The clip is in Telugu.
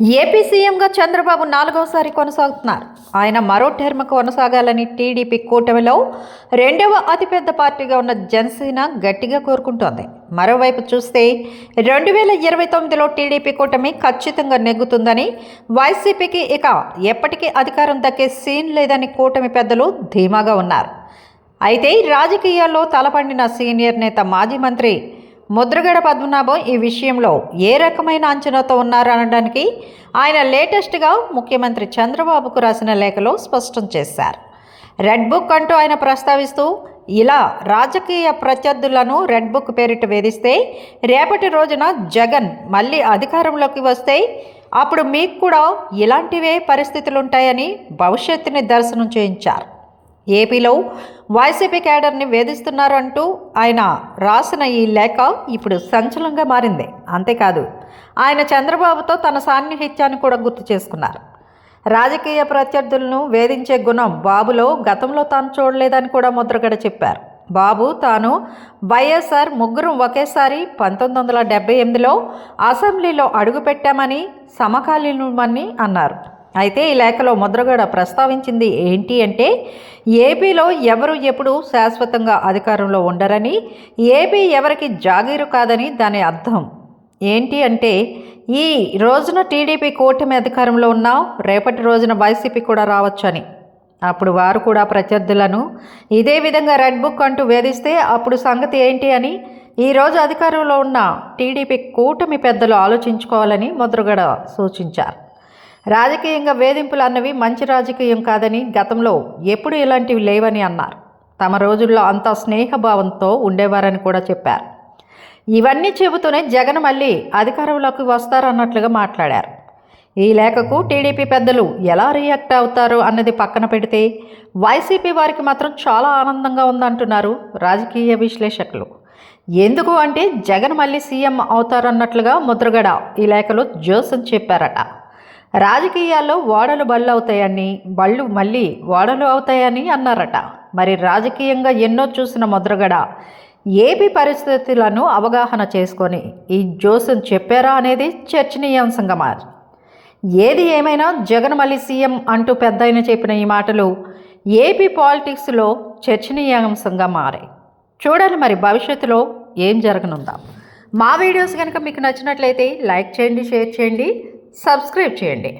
ఏపీ సీఎంగా చంద్రబాబు నాలుగోసారి కొనసాగుతున్నారు. ఆయన మరో టర్మ్ కొనసాగాలని టీడీపీ కూటమిలో రెండవ అతిపెద్ద పార్టీగా ఉన్న జనసేన గట్టిగా కోరుకుంటోంది. మరోవైపు చూస్తే రెండు వేల ఇరవై తొమ్మిదిలో టీడీపీ కూటమి ఖచ్చితంగా నెగ్గుతుందని వైసీపీకి ఇక ఎప్పటికీ అధికారం దక్కే సీన్ లేదని కూటమి పెద్దలు ధీమాగా ఉన్నారు. అయితే రాజకీయాల్లో తలపండిన సీనియర్ నేత మాజీ మంత్రి ముద్రగడ పద్మనాభం ఈ విషయంలో ఏ రకమైన అంచనాతో ఉన్నారనడానికి ఆయన లేటెస్ట్గా ముఖ్యమంత్రి చంద్రబాబుకు రాసిన లేఖలో స్పష్టం చేశారు. రెడ్ బుక్ అంటూ ఆయన ప్రస్తావిస్తూ ఇలా రాజకీయ ప్రత్యర్థులను రెడ్ బుక్ పేరిట వేధిస్తే రేపటి రోజున జగన్ మళ్ళీ అధికారంలోకి వస్తే అప్పుడు మీకు కూడా ఇలాంటివే పరిస్థితులుంటాయని భవిష్యత్తుని దర్శనం చేయించారు. ఏపీలో వైసీపీ క్యాడర్ని వేధిస్తున్నారంటూ ఆయన రాసిన ఈ లేఖ ఇప్పుడు సంచలనంగా మారింది. అంతేకాదు ఆయన చంద్రబాబుతో తన సాన్నిహిత్యాన్ని కూడా గుర్తు చేసుకున్నారు. రాజకీయ ప్రత్యర్థులను వేధించే గుణం బాబులో గతంలో తాను చూడలేదని కూడా ముద్రగడ చెప్పారు. బాబు తాను వైఎస్ఆర్ ముగ్గురు ఒకేసారి పంతొమ్మిది వందల డెబ్బై ఎనిమిదిలో అసెంబ్లీలో అడుగుపెట్టామని సమకాలీనమని అన్నారు. అయితే ఈ లేఖలో ముద్రగడ ప్రస్తావించింది ఏంటి అంటే ఏపీలో ఎవరు ఎప్పుడు శాశ్వతంగా అధికారంలో ఉండరని ఏపీ ఎవరికి జాగీరు కాదని దాని అర్థం ఏంటి అంటే ఈ రోజున టీడీపీ కూటమి అధికారంలో ఉన్న రేపటి రోజున వైసీపీ కూడా రావచ్చని. అప్పుడు వారు కూడా ప్రత్యర్థులను ఇదే విధంగా రెడ్ బుక్ అంటూ వేధిస్తే అప్పుడు సంగతి ఏంటి అని ఈరోజు అధికారంలో ఉన్న టీడీపీ కూటమి పెద్దలు ఆలోచించుకోవాలని ముద్రగడ సూచించారు. రాజకీయంగా వేధింపులు అన్నవి మంచి రాజకీయం కాదని గతంలో ఎప్పుడు ఇలాంటివి లేవని అన్నారు. తమ రోజుల్లో అంత స్నేహభావంతో ఉండేవారని కూడా చెప్పారు. ఇవన్నీ చెబుతూనే జగన్ మళ్ళీ అధికారంలోకి వస్తారన్నట్లుగా మాట్లాడారు. ఈ లేఖకు టీడీపీ పెద్దలు ఎలా రియాక్ట్ అవుతారు అన్నది పక్కన పెడితే వైసీపీ వారికి మాత్రం చాలా ఆనందంగా ఉందంటున్నారు రాజకీయ విశ్లేషకులు. ఎందుకు అంటే జగన్ మళ్ళీ సీఎం అవుతారన్నట్లుగా ముద్రగడ ఈ లేఖలో జోసన్ చెప్పారట. రాజకీయాల్లో ఓడలు బళ్ళు అవుతాయని బళ్ళు మళ్ళీ ఓడలు అవుతాయని అన్నారట. మరి రాజకీయంగా ఎన్నో చూసిన ముద్రగడ ఏపీ పరిస్థితులను అవగాహన చేసుకొని ఈ జోసన్ చెప్పారా అనేది చర్చనీయాంశంగా మారి. ఏది ఏమైనా జగన్ మళ్ళీ సీఎం అంటూ పెద్ద చెప్పిన ఈ మాటలు ఏపీ పాలిటిక్స్లో చర్చనీయాంశంగా మారాయి చూడాలి మరి భవిష్యత్తులో ఏం జరగనుందా. మా వీడియోస్ కనుక మీకు నచ్చినట్లయితే లైక్ చేయండి షేర్ చేయండి. సబ్స్క్రైబ్ చేయండి.